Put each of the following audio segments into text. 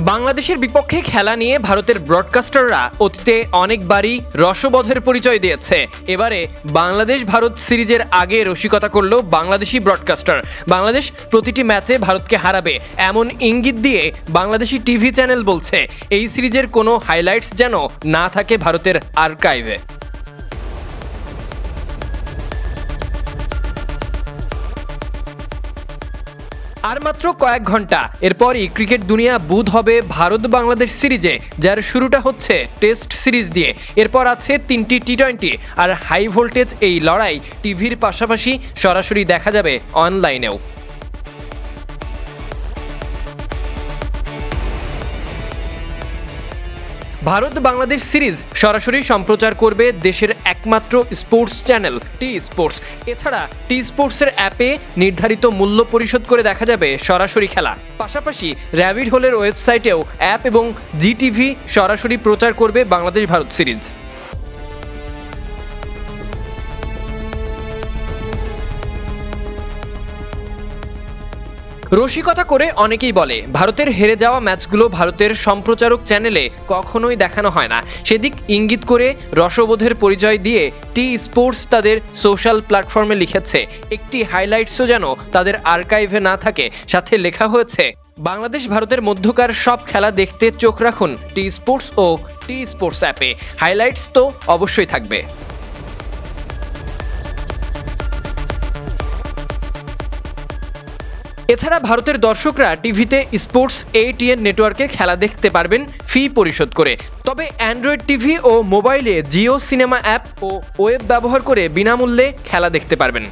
বাংলাদেশের বিপক্ষে খেলা নিয়ে ভারতের ব্রডকাস্টাররা অতীতে অনেকবারই রসবোধের পরিচয় দিয়েছে। এবারে বাংলাদেশ ভারত সিরিজের আগে রসিকতা করল বাংলাদেশি ব্রডকাস্টার। বাংলাদেশ প্রতিটি ম্যাচে ভারতকে হারাবে, এমন ইঙ্গিত দিয়ে বাংলাদেশি টিভি চ্যানেল বলছে। এই সিরিজের কোনো হাইলাইটস যেন না থাকে ভারতের আর্কাইভে। আর মাত্র কয়েক ঘণ্টা। এরপরই ক্রিকেট দুনিয়া বুধ হবে ভারত বাংলাদেশ সিরিজে, যার শুরুটা হচ্ছে টেস্ট সিরিজ দিয়ে। এরপর আছে তিনটি টি টোয়েন্টি আর হাই ভোল্টেজ এই লড়াই টিভির পাশাপাশি সরাসরি দেখা যাবে অনলাইনেও। ভারত বাংলাদেশ সিরিজ সরাসরি সম্প্রচার করবে দেশের একমাত্র স্পোর্টস চ্যানেল টি স্পোর্টস। এছাড়া টি স্পোর্টসের অ্যাপে নির্ধারিত মূল্য পরিশোধ করে দেখা যাবে সরাসরি খেলা। পাশাপাশি র্যাবিড হোলের ওয়েবসাইটেও অ্যাপ এবং জিটিভি সরাসরি প্রচার করবে বাংলাদেশ ভারত সিরিজ। রসিকতা করে অনেকেই বলে, ভারতের হেরে যাওয়া ম্যাচগুলো ভারতের সম্প্রচারক চ্যানেলে কখনোই দেখানো হয় না। সেদিক ইঙ্গিত করে রসবোধের পরিচয় দিয়ে টি স্পোর্টস তাদের সোশ্যাল প্ল্যাটফর্মে লিখেছে। একটি হাইলাইটসও যেন তাদের আর্কাইভে না থাকে। সাথে লেখা হয়েছে, বাংলাদেশ ভারতের মধ্যকার সব খেলা দেখতে চোখ রাখুন টি স্পোর্টস ও টি স্পোর্টস অ্যাপে। হাইলাইটস তো অবশ্যই থাকবে। এছাড়া ভারতের দর্শকরা টিভিতে স্পোর্টস এটিএন নেটওয়ার্কে খেলা দেখতে পারবেন ফি পরিশোধ করে। তবে অ্যান্ড্রয়েড টিভি ও মোবাইলে জিও সিনেমা অ্যাপ ও ওয়েব ব্যবহার করে বিনামূল্যে খেলা দেখতে পারবেন।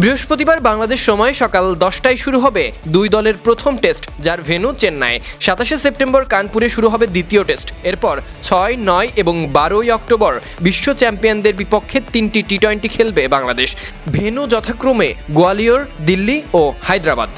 বৃহস্পতিবার বাংলাদেশ সময় সকাল দশটায় শুরু হবে দুই দলের প্রথম টেস্ট, যার ভেন্যু চেন্নাই। সাতাশে সেপ্টেম্বর কানপুরে শুরু হবে দ্বিতীয় টেস্ট। এরপর ছয়, নয় এবং বারোই অক্টোবর বিশ্ব চ্যাম্পিয়নদের বিপক্ষে তিনটি টি টোয়েন্টি খেলবে বাংলাদেশ। ভেন্যু যথাক্রমে গোয়ালিয়র, দিল্লি ও হায়দ্রাবাদ।